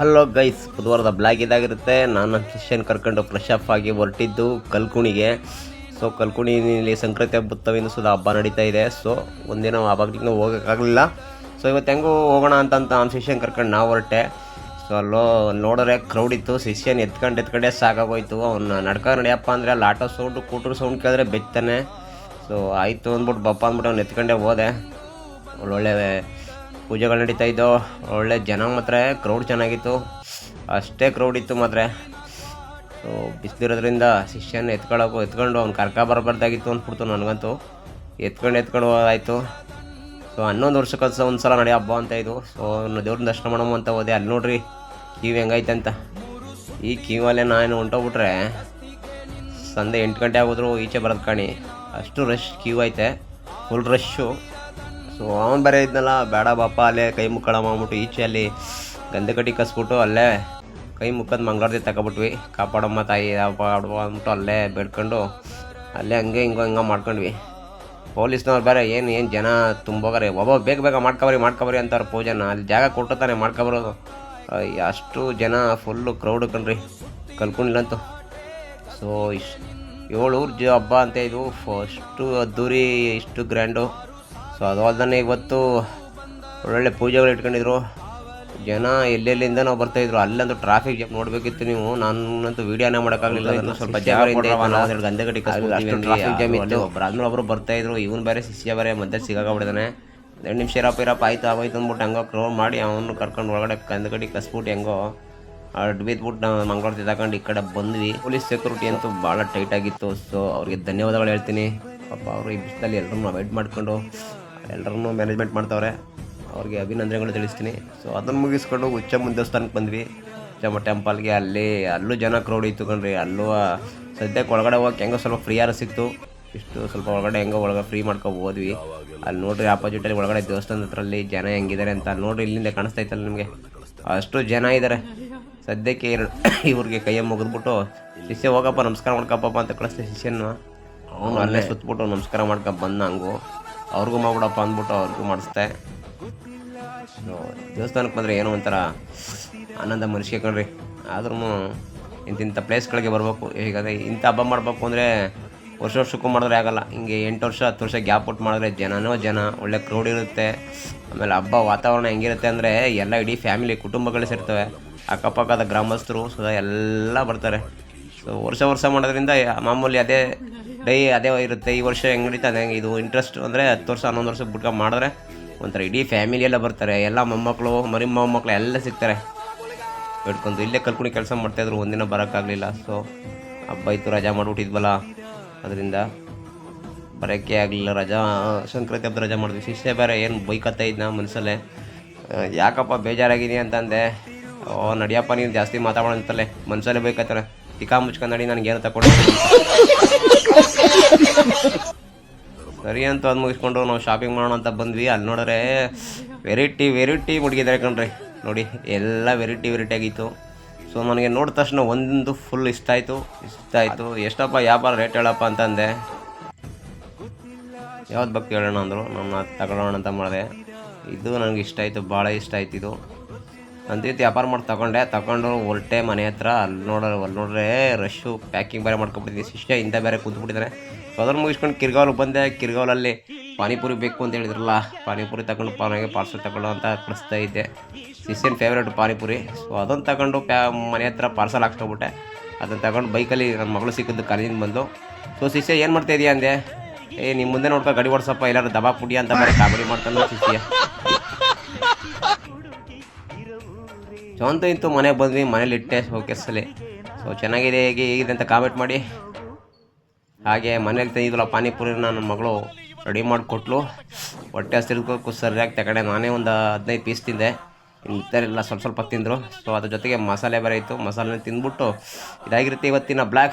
Hello guys, ಬುಧವಾರದ blog ಇದಾಗಿರುತ್ತೆ. ನಾನು ಶಿಷ್ಯನ್ ಕರ್ಕೊಂಡು ಫ್ರೆಶ್ ಅಪ್ ಆಗಿ ಹೊರಟಿದ್ದು ಕಲ್ಕುಣಿಗೆ. ಸೊ ಕಲ್ಕುಣಿಲಿ ಸಂಕ್ರಾಂತಿ ಹಬ್ಬತ್ತವಿಂದ ಸುದ ಹಬ್ಬ ನಡೀತಾ ಇದೆ. ಸೊ ಒಂದಿನ ಆವಾಗಲಿಂದ ಹೋಗೋಕ್ಕಾಗಲಿಲ್ಲ. ಸೊ ಇವತ್ತು ಹೆಂಗೂ ಹೋಗೋಣ ಅಂತಂತ ನಾನು ಶಿಷ್ಯನ್ ಕರ್ಕೊಂಡು ನಾವು ಹೊರಟೆ. ಸೊ ಅಲ್ಲೋ ನೋಡಿದ್ರೆ ಕ್ರೌಡ್ ಇತ್ತು. ಶಿಷ್ಯನ್ ಎತ್ಕೊಂಡು ಎತ್ಕೊಂಡೆ ಸಾಕಾಗೋಯ್ತು. ಅವ್ನ ನಡ್ಕ ನಡೆಯಪ್ಪ ಅಂದರೆ ಅಲ್ಲಿ ಆಟೋ ಸೌಂಡು, ಕೂಟ್ರು ಸೌಂಡ್ ಕೇಳಿದ್ರೆ ಬೆಚ್ತಾನೆ ಸೊ ಆಯಿತು ಅಂದ್ಬಿಟ್ಟು ಬಪ್ಪ ಅಂದ್ಬಿಟ್ಟು ಅವ್ನು ಎತ್ಕೊಂಡೆ ಹೋದೆ. ಒಳ್ಳೊಳ್ಳೆ ಪೂಜೆಗಳು ನಡೀತಾ ಇದ್ದೋ, ಒಳ್ಳೆ ಜನ ಮಾತ್ರ ಕ್ರೌಡ್ ಚೆನ್ನಾಗಿತ್ತು. ಅಷ್ಟೇ ಕ್ರೌಡ್ ಇತ್ತು ಮಾತ್ರ. ಸೊ ಬಿಸಿಲಿರೋದ್ರಿಂದ ಶಿಷ್ಯನ ಎತ್ಕೊಳ್ಳೋಕು ಎತ್ಕೊಂಡು ಅವ್ನು ಕರ್ಕ ಬರಬಾರ್ದಾಗಿತ್ತು ಅಂದ್ಬಿಡ್ತು ನನಗಂತೂ. ಎತ್ಕೊಂಡು ಎತ್ಕೊಂಡು ಆಯಿತು ಸೊ ಹನ್ನೊಂದು ವರ್ಷಕ್ಕೆ ಸಹ ಒಂದು ಸಲ ನಡೆಯೋ ಹಬ್ಬ ಅಂತ ಇದು. ಸೊ ದೇವ್ರನ್ನ ದರ್ಶನ ಮಾಡೋ ಅಂತ ಹೋದೆ. ಅಲ್ಲಿ ನೋಡ್ರಿ, ಕ್ಯೂ ಹೆಂಗೈತೆ ಅಂತ. ಈ ಕ್ಯೂವಲ್ಲೇ ನಾನು ಹೊಂಟೋಗ್ಬಿಟ್ರೆ, ಸಂಜೆ ಎಂಟು ಗಂಟೆ ಆಗೋದ್ರು ಈಚೆ ಬರೋದು ಕಾಣಿ. ಅಷ್ಟು ರಶ್ ಕ್ಯೂ ಐತೆ. ಫುಲ್ ರಶ್ಶು ಸೊ ಅವನು ಬರೇ ಇದ್ನಲ್ಲ, ಬೇಡ ಬಾಪ, ಅಲ್ಲೇ ಕೈ ಮುಕ್ಕಳ ಮಾಡ್ಬಿಟ್ಟು ಈಚೆ ಅಲ್ಲಿ ಗಂಧೆ ಕಟ್ಟಿ ಕಸ್ಬಿಟ್ಟು ಅಲ್ಲೇ ಕೈ ಮುಕ್ಕದ ಮಂಗಳಾರತಿ ತಗೊಬಿಟ್ವಿ. ಕಾಪಾಡಮ್ಮ ತಾಯಿ, ಅಪ್ಪ ಆಡುವ ಅಂದ್ಬಿಟ್ಟು ಅಲ್ಲೇ ಬೇಡ್ಕೊಂಡು ಅಲ್ಲೇ ಹಂಗೆ ಹಿಂಗೋ ಹಿಂಗೆ ಮಾಡ್ಕೊಂಡ್ವಿ. ಪೊಲೀಸ್ನವ್ರು ಬೇರೆ ಏನು ಏನು ಜನ ತುಂಬೋಗಾರೆ. ಒಬ್ಬ ಬೇಗ ಬೇಗ ಮಾಡ್ಕೊಬರಿ ಮಾಡ್ಕೊಬರಿ ಅಂತಾರೆ ಪೂಜೆನ. ಅಲ್ಲಿ ಜಾಗ ಕೊಟ್ಟು ತಾನೆ ಮಾಡ್ಕೊಬರೋದು. ಅಷ್ಟು ಜನ ಫುಲ್ಲು ಕ್ರೌಡ್ ಕಣ್ರಿ. ಕಲ್ಕೊಂಡಿಲ್ಲಂತೂ. ಸೊ ಇಷ್ಟು ಏಳು ಊರು ಜ ಹಬ್ಬ ಅಂತ ಇದು. ಫಸ್ಟು ಅದ್ದೂರಿ, ಇಷ್ಟು ಗ್ರ್ಯಾಂಡು ಸೊ ಅದು ಅಲ್ದೇ ಇವತ್ತು ಒಳ್ಳೊಳ್ಳೆ ಪೂಜೆಗಳು ಇಟ್ಕೊಂಡಿದ್ರು. ಜನ ಎಲ್ಲೆಲ್ಲಿಂದ ನಾವು ಬರ್ತಾಯಿದ್ರು ಅಲ್ಲಂತೂ ಟ್ರಾಫಿಕ್ ಜಾಮ್ ನೋಡಬೇಕಿತ್ತು ನೀವು. ನಾನಂತೂ ವೀಡಿಯೋನೇ ಮಾಡೋಕ್ಕಾಗಲಿಲ್ಲ. ಸ್ವಲ್ಪ ಜಾಗ ಗಂಧೆ ಗಟ್ಟಿ ಟ್ರಾಫಿಕ್ ಜಾಮ್ ಇತ್ತು. ಒಬ್ರು ಬರ್ತಾ ಇದ್ರು. ಬರ್ತಾಯಿದ್ರು ಇವನು ಬೇರೆ ಶಿಷ್ಯ ಬೇರೆ ಮಧ್ಯೆ ಸಿಗಾಕಬಿಡಿದಾನೆ ಎರಡು ನಿಮಿಷ ಇರಪ್ಪ ಇರಪ್ಪ ಆಯ್ತು ಆಗೋಯ್ತು ಅಂದ್ಬಿಟ್ಟು ಹಂಗೋ ಕ್ರೋರ್ ಮಾಡಿ ಅವನು ಕರ್ಕೊಂಡು ಒಳಗಡೆ ಗಂಧೆ ಕಸ್ಬಿಟ್ಟು ಹೆಂಗೋ ಅಡ್ ಬಿದ್ಬಿಟ್ಟು ನಾವು ಮಂಗಳೂರು ತಗೊಂಡು ಈ ಕಡೆ ಬಂದ್ವಿ. ಪೊಲೀಸ್ ಸೆಕ್ಯೂರಿಟಿ ಅಂತೂ ಭಾಳ ಟೈಟ್ ಆಗಿತ್ತು. ಸೊ ಅವ್ರಿಗೆ ಧನ್ಯವಾದಗಳು ಹೇಳ್ತೀನಿ. ಪಾಪ ಅವರು ಈ ಬಿಸಿಲಲ್ಲಿ ಎಲ್ಲರನ್ನೂ ಎಡ್ ಮಾಡ್ಕೊಂಡು ಎಲ್ಲರನ್ನೂ ಮ್ಯಾನೇಜ್ಮೆಂಟ್ ಮಾಡ್ತಾವ್ರೆ. ಅವ್ರಿಗೆ ಅಭಿನಂದನೆಗಳು ತಿಳಿಸ್ತೀನಿ. ಸೊ ಅದನ್ನು ಮುಗಿಸ್ಕೊಂಡು ಉಚ್ಚಮ್ಮ ದೇವಸ್ಥಾನಕ್ಕೆ ಬಂದ್ವಿ. ಚಮ್ಮ ಟೆಂಪಲ್ಗೆ ಅಲ್ಲಿ, ಅಲ್ಲೂ ಜನ ಕ್ರೌಡ್ ಇತ್ತು ಕಣ್ರಿ. ಅಲ್ಲೂ ಸದ್ಯಕ್ಕೆ ಒಳಗಡೆ ಹೋಗಕ್ಕೆ ಹೆಂಗೋ ಸ್ವಲ್ಪ ಫ್ರೀ ಆರ ಸಿಕ್ತು. ಇಷ್ಟು ಸ್ವಲ್ಪ ಒಳಗಡೆ ಹೆಂಗೋ ಒಳಗೆ ಫ್ರೀ ಮಾಡ್ಕೊಂಡು ಹೋದ್ವಿ. ಅಲ್ಲಿ ನೋಡ್ರಿ ಆಪೋಸಿಟಲ್ಲಿ ಒಳಗಡೆ ದೇವಸ್ಥಾನದ ಹತ್ರಲ್ಲಿ ಜನ ಹೆಂಗಿದ್ದಾರೆ ಅಂತ ನೋಡ್ರಿ, ಇಲ್ಲಿಂದ ಕಾಣಿಸ್ತಾ ಇತ್ತಲ್ಲ ನಿಮಗೆ? ಅಷ್ಟು ಜನ ಇದ್ದಾರೆ ಸದ್ಯಕ್ಕೆ ಇವ್ರಿಗೆ ಕೈಯ ಮುಗಿದ್ಬಿಟ್ಟು, ಶಿಷ್ಯ ಹೋಗಪ್ಪ ನಮಸ್ಕಾರ ಮಾಡ್ಕಪ್ಪ ಅಂತ ಕಳಿಸ್ದೆ ಶಿಷ್ಯನ ಅವನು ಅಲ್ಲೇ ಸುತ್ತಬಿಟ್ಟು ನಮಸ್ಕಾರ ಮಾಡ್ಕೊಂಡು ಬಂದ ಹಂಗು. ಅವ್ರಿಗೂ ಮಾಡ್ಬಿಡಪ್ಪ ಅಂದ್ಬಿಟ್ಟು ಅವ್ರಿಗೂ ಮಾಡಿಸ್ತೆ ದೇವಸ್ಥಾನಕ್ಕೆ ಬಂದರೆ ಏನೋ ಒಂಥರ ಆನಂದ ಮನುಷ್ಯ ಕಣ್ರಿ. ಆದ್ರೂ ಇಂತಿಂಥ ಪ್ಲೇಸ್ಗಳಿಗೆ ಬರಬೇಕು. ಹೇಗಾದರೆ ಇಂಥ ಹಬ್ಬ ಮಾಡಬೇಕು ಅಂದರೆ ವರ್ಷ ವರ್ಷಕ್ಕೂ ಮಾಡಿದ್ರೆ ಆಗಲ್ಲ. ಹಿಂಗೆ ಎಂಟು ವರ್ಷ, ಹತ್ತು ವರ್ಷ ಗ್ಯಾಪ್ ಔಟ್ ಮಾಡಿದ್ರೆ ಜನನೋ ಜನ, ಒಳ್ಳೆ ಕ್ರೌಡ್ ಇರುತ್ತೆ. ಆಮೇಲೆ ಹಬ್ಬ ವಾತಾವರಣ ಹೆಂಗಿರುತ್ತೆ ಅಂದರೆ ಎಲ್ಲ ಇಡೀ ಫ್ಯಾಮಿಲಿ ಕುಟುಂಬಗಳು ಸೇರ್ತವೆ. ಅಕ್ಕಪಕ್ಕದ ಗ್ರಾಮಸ್ಥರು ಸದಾ ಎಲ್ಲ ಬರ್ತಾರೆ. ಸೊ ವರ್ಷ ವರ್ಷ ಮಾಡೋದ್ರಿಂದ ಮಾಮೂಲಿ ಅದೇ ಡೈ ಅದೇ ಇರುತ್ತೆ, ಈ ವರ್ಷ ಹೆಂಗೆ ನಡೀತದೆ ಇದು ಇಂಟ್ರೆಸ್ಟ್ ಅಂದರೆ ಹತ್ತು ವರ್ಷ, ಹನ್ನೊಂದು ವರ್ಷ ಬಿಟ್ಕೊಂಡು ಮಾಡಿದ್ರೆ ಒಂಥರ ಇಡೀ ಫ್ಯಾಮಿಲಿ ಎಲ್ಲ ಬರ್ತಾರೆ, ಎಲ್ಲ ಮೊಮ್ಮಕ್ಕಳು ಮರಿ ಮೊಮ್ಮಕ್ಕಳು ಎಲ್ಲ ಸಿಗ್ತಾರೆ. ಹಿಡ್ಕೊಂಡು ಇಲ್ಲೇ ಕಲ್ಕುಣಿ ಕೆಲಸ ಮಾಡ್ತಾಯಿದ್ರು ಒಂದಿನ ಬರೋಕ್ಕಾಗಲಿಲ್ಲ. ಸೊ ಹಬ್ಬ ಇತ್ತು, ರಜಾ ಮಾಡಿಬಿಟ್ಟಿದ್ವಲ್ಲ, ಅದರಿಂದ ಬರೋಕ್ಕೆ ಆಗಲಿಲ್ಲ. ರಜಾ, ಸಂಕ್ರಾಂತಿ ಹಬ್ಬದ ರಜಾ ಮಾಡಿದ್ವಿ. ಶಿಷ್ಯ ಬೇರೆ ಏನು ಬೈಕತ್ತ ಇದ್ನ ಮನಸ್ಸಲ್ಲೇ ಯಾಕಪ್ಪ ಬೇಜಾರಾಗಿದೆ ಅಂತಂದೆ. ಓ, ನಡಿಯಪ್ಪ, ನೀನು ಜಾಸ್ತಿ ಮಾತಾಡೋಣ ಅಂತಲ್ಲೇ ಮನಸ್ಸಲ್ಲೇ ಬೈಕತ್ತಾರೆ. ತಿಕ್ಕಾ ಮುಚ್ಕೊಂಡು ನಡಿ ನನಗೆ ಏನು ತಗೊಂಡು ಸರಿ ಅಂತ ಅದು ಮುಗಿಸ್ಕೊಂಡು ನಾವು ಶಾಪಿಂಗ್ ಮಾಡೋಣ ಅಂತ ಬಂದ್ವಿ. ಅಲ್ಲಿ ನೋಡಿದ್ರೆ ವೆರೈಟಿ ವೆರೈಟಿ ಮುಡ್ಗಿದ್ದಾರೆ ಕಣ್ರಿ. ನೋಡಿ, ಎಲ್ಲ ವೆರೈಟಿ ವೆರೈಟಿ ಆಗಿತ್ತು. ಸೊ ನನಗೆ ನೋಡಿದ ತಕ್ಷಣ ಒಂದು ಫುಲ್ ಇಷ್ಟ ಆಯಿತು. ಇಷ್ಟ ಆಯಿತು. ಎಷ್ಟಪ್ಪ ವ್ಯಾಪಾರ ರೇಟ್ ಹೇಳಪ್ಪ ಅಂತಂದೆ. ಯಾವ್ದು ಬಗ್ಗೆ ಹೇಳೋಣ ಅಂದರು? ನಾನು ತಗೊಳ್ಳೋಣ ಅಂತ ಮಾಡಿದೆ. ಇದು ನನಗೆ ಇಷ್ಟ ಆಯಿತು. ಭಾಳ ಇಷ್ಟ ಆಯ್ತು ಇದು ವ್ಯಾಪಾರ ಮಾಡಿ ತಗೊಂಡೆ, ತಗೊಂಡು ಹೊರಟೆ ಮನೆ ಹತ್ರ ಅಲ್ಲಿ ನೋಡ್ರೆ ಅಲ್ಲಿ ನೋಡ್ರೆ ರಶ್ಶು ಪ್ಯಾಕಿಂಗ್ ಬೇರೆ ಮಾಡ್ಕೊಬಿಟ್ಟಿದ್ವಿ. ಶಿಷ್ಯ ಇಂದ ಬೇರೆ ಕೂತ್ಬಿಟ್ಟಿದ್ದಾರೆ ಅದನ್ನು ಮುಗಿಸ್ಕೊಂಡು ಕಿರ್ಗಾವ್ಲು ಬಂದೆ. ಕಿರ್ಗಾವಲಲ್ಲಿ ಪಾನಿಪುರಿ ಬೇಕು ಅಂತ ಹೇಳಿದ್ರಲ್ಲ, ಪಾನಿಪುರಿ ತಗೊಂಡು ಪಾನಿಗೆ ಪಾರ್ಸಲ್ ತಗೊಂಡು ಅಂತ ಕಳಿಸ್ತಾ ಇದ್ದೆ. ಶಿಷ್ಯನ ಫೇವ್ರೇಟ್ ಪಾನಿಪುರಿ. ಸೊ ಅದನ್ನು ತಗೊಂಡು ಪ್ಯಾ ಮನೆ ಹತ್ರ ಪಾರ್ಸಲ್ ಹಾಕ್ಸ್ಕೊಬಿಟ್ಟೆ ಅದನ್ನು ತಗೊಂಡು ಬೈಕಲ್ಲಿ ನನ್ನ ಮಗಳು ಸಿಕ್ಕಿದ್ದು ಕಾಲೇಜಿಂದ ಬಂದು. ಸೊ ಶಿಷ್ಯ, ಏನು ಮಾಡ್ತಾ ಇದೆಯಾ ಅಂದೆ? ಏ ನಿಮ್ಮ ಮುಂದೆ ನೋಡ್ಕೊ, ಗಡಿ ಓಡಿಸಪ್ಪ, ಎಲ್ಲರೂ ದಬಾ ಪುಡಿ ಅಂತ ಬರೀ ಕಾಮಿಡಿ ಮಾಡ್ತಾನೆ ಶಿಷ್ಯ. ಅಂತೂ ಇಂತು ಮನೆಗೆ ಬಂದ್ವಿ, ಮನೇಲಿ ಇಟ್ಟೆ ಶೋಕೇಸಲ್ಲಿ ಸೊ ಚೆನ್ನಾಗಿದೆ, ಹೇಗೆ, ಹೇಗಿದೆ ಅಂತ ಕಾಮೆಂಟ್ ಮಾಡಿ. ಹಾಗೆ ಮನೇಲಿ ತಂದಿದ್ವಲ್ಲ ಪಾನಿಪುರಿನ ನನ್ನ ಮಗಳು ರೆಡಿ ಮಾಡಿಕೊಟ್ಲು. ಹೊಟ್ಟೆ ಹಸಿರ್ಕೋಕು ಸರಿಯಾಗಿ ತಗೊಂಡೆ. ನಾನೇ ಒಂದು ಹದಿನೈದು ಪೀಸ್ ತಿಂದೆ. ಇಂಥರೆಲ್ಲ ಸ್ವಲ್ಪ ಸ್ವಲ್ಪ ತಿಂದರು. ಸೊ ಅದ್ರ ಜೊತೆಗೆ ಮಸಾಲೆ ಬೇರೆ ಇತ್ತು. ಮಸಾಲೆ ತಿಂದ್ಬಿಟ್ಟು ಇದಾಗಿರುತ್ತೆ ಇವತ್ತಿನ ಬ್ಲ್ಯಾಕ್